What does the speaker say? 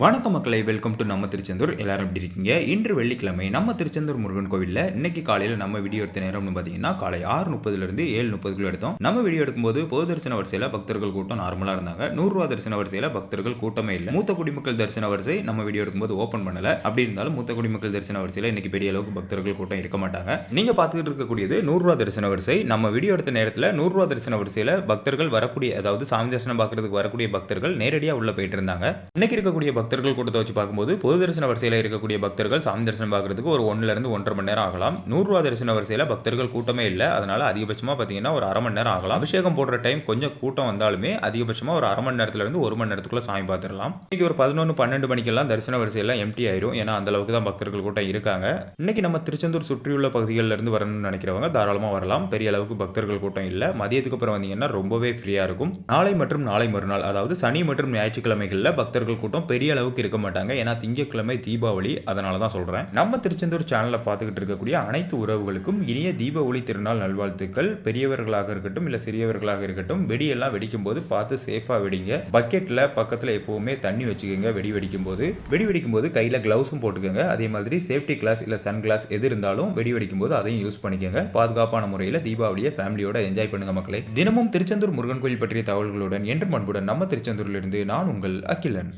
வணக்கம் மக்களை welcome to நம்ம திருச்செந்தூர். எல்லாரும் எப்படி இருக்கீங்க? இன்று வெள்ளிக்கிழமை நம்ம திருச்செந்தூர் முருகன் கோவிலில் இன்னைக்கு காலையில் நம்ம வீடியோ எடுத்த நேரம்னு பார்த்தீங்கன்னா காலை ஆறு முப்பதுலேருந்து ஏழு முப்பதுக்குள்ள எடுத்தோம். நம்ம வீடியோ எடுக்கும்போது பொது தரிசன வரிசையில் பக்தர்கள் கூட்டம் நார்மலாக இருந்தாங்க. நூறுரூவா தரிசன வரிசையில் பக்தர்கள் கூட்டமே இல்லை. மூத்த குடிமக்கள் தரிசன வரிசை நம்ம வீடியோ எடுக்கும்போது ஓப்பன் பண்ணல. அப்படி இருந்தாலும் மூத்த குடிமக்கள் தரிசன வரிசையில் இன்னைக்கு பெரிய அளவுக்கு பக்தர்கள் கூட்டம் இருக்க மாட்டாங்க. நீங்கள் பார்த்துக்கிட்டு இருக்கக்கூடியது நூறுரூவா தரிசன வரிசை. நம்ம வீடியோ எடுத்த நேரத்தில் நூறுரூவா தரிசன வரிசையில் பக்தர்கள் வரக்கூடிய அதாவது சாமி தரிசனம் பார்க்கறதுக்கு வரக்கூடிய பக்தர்கள் நேரடியாக உள்ள போயிட்டு இருந்தாங்க. இன்னைக்கு இருக்கக்கூடிய பக்தர்கள் கூட்டத்தை வச்சு பார்க்கும்போது பொது தரிசன வரிசையில் இருக்கக்கூடிய பக்தர்கள் சாமி தரிசனம் பார்க்குறதுக்கு ஒரு ஒன்றுலேருந்து ஒன்றரை மணி நேரம் ஆகலாம். நூறுரூவா தரிசன வரிசையில் பக்தர்கள் கூட்டமே இல்லை. அதனால் அதிகபட்சமாக பார்த்தீங்கன்னா ஒரு அரை மணி நேரம் ஆகலாம். அபிஷேகம் போடுற டைம் கொஞ்சம் கூட்டம் வந்தாலுமே அதிகபட்சமாக ஒரு அரை மணி நேரத்துலேருந்து ஒரு மணி நேரத்துக்குள்ள சாமி பார்த்துடலாம் இன்னைக்கு ஒரு பதினொன்று பன்னெண்டு மணிக்கெல்லாம் தரிசன வரிசையெல்லாம் எம்டி ஆயிரும். ஏன்னா அந்த அளவுக்கு தான் பக்தர்கள் கூட்டம் இருக்காங்க. இன்றைக்கி நம்ம திருச்செந்தூர் சுற்றியுள்ள பகுதிகளில் இருந்து வரணும்னு நினைக்கிறவங்க தாராளமாக வரலாம். பெரிய அளவுக்கு பக்தர்கள் கூட்டம் இல்லை. மதியத்துக்கு அப்புறம் வந்தீங்கன்னா ரொம்பவே ஃப்ரீயாக இருக்கும். நாளை மற்றும் நாளை மறுநாள் அதாவது சனி மற்றும் ஞாயிற்றுக்கிழமைகளில் பக்தர்கள் கூட்டம் பெரிய அளவுக்கு இருக்க மாட்டாங்க. ஏன்னா திங்கட்கிழமை தீபாவளி. அதனால தான் சொல்கிறேன் நம்ம திருச்செந்தூர் சேனலில் பார்த்துக்கிட்டு இருக்கக்கூடிய அனைத்து உறவுகளுக்கும் இனிய தீபாவளி திருநாள் நல்வாழ்த்துக்கள். பெரியவர்களாக இருக்கட்டும் இல்லை சிறியவர்களாக இருக்கட்டும் வெடியெல்லாம் வெடிக்கும் போது பார்த்து சேஃபாக வெடிங்க. பக்கெட்டில் பக்கத்தில் எப்போவுமே தண்ணி வச்சுக்கோங்க வெடி வெடிக்கும் போது வெடி வெடிக்கும் போது கையில் க்ளவுஸும் போட்டுக்கோங்க. அதே மாதிரி சேஃப்டி கிளாஸ் இல்லை சன் கிளாஸ் எது இருந்தாலும் வெடி வெடிக்கும் போது அதையும் யூஸ் பண்ணிக்கோங்க. பாதுகாப்பான முறையில் தீபாவளியை ஃபேமிலியோட என்ஜாய் பண்ணுங்க மக்களே. தினமும் திருச்செந்தூர் முருகன் கோயில் பற்றிய தகவல்களுடன் என்று அன்புடன் நம்ம திருச்செந்தூரிலிருந்து நான் உங்கள் அகிலன்.